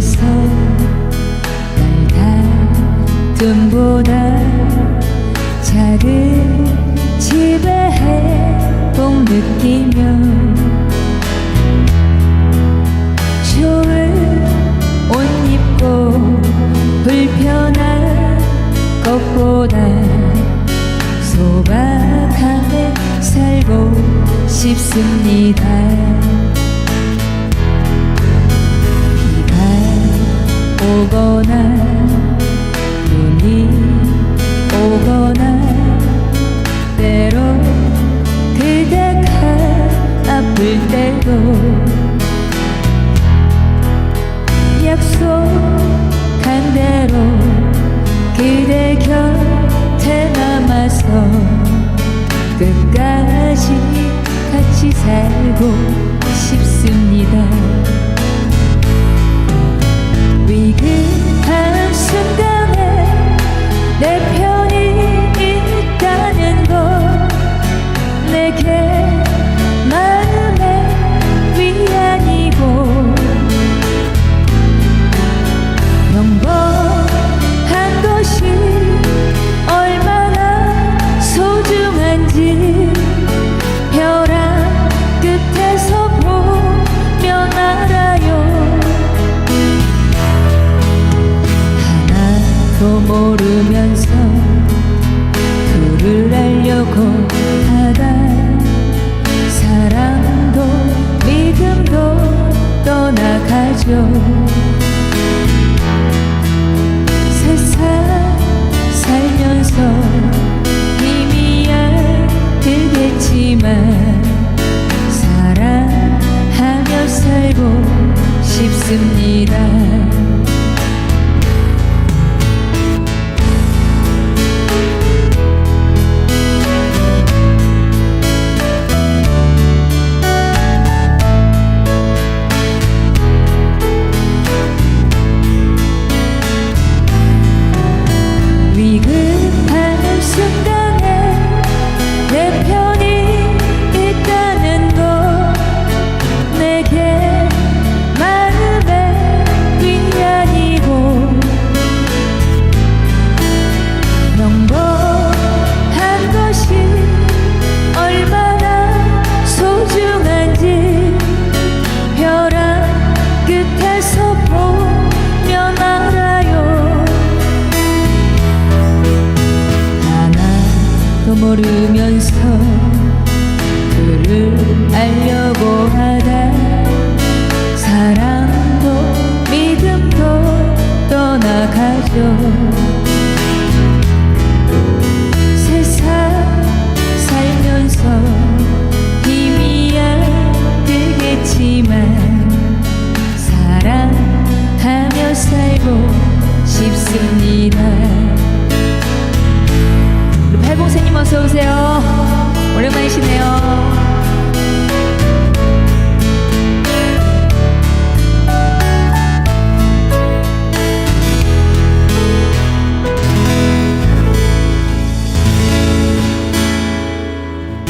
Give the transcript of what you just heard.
그래서 날 가끔보다 작은 집에 행복 느끼며 좋은 옷 입고 불편한 것보다 소박하게 살고 싶습니다. gonna 하려고 하다. 사랑도 믿음도 떠나가죠. 모르면서 그를 알려고 하다. 사랑도 믿음도 떠나가죠. fall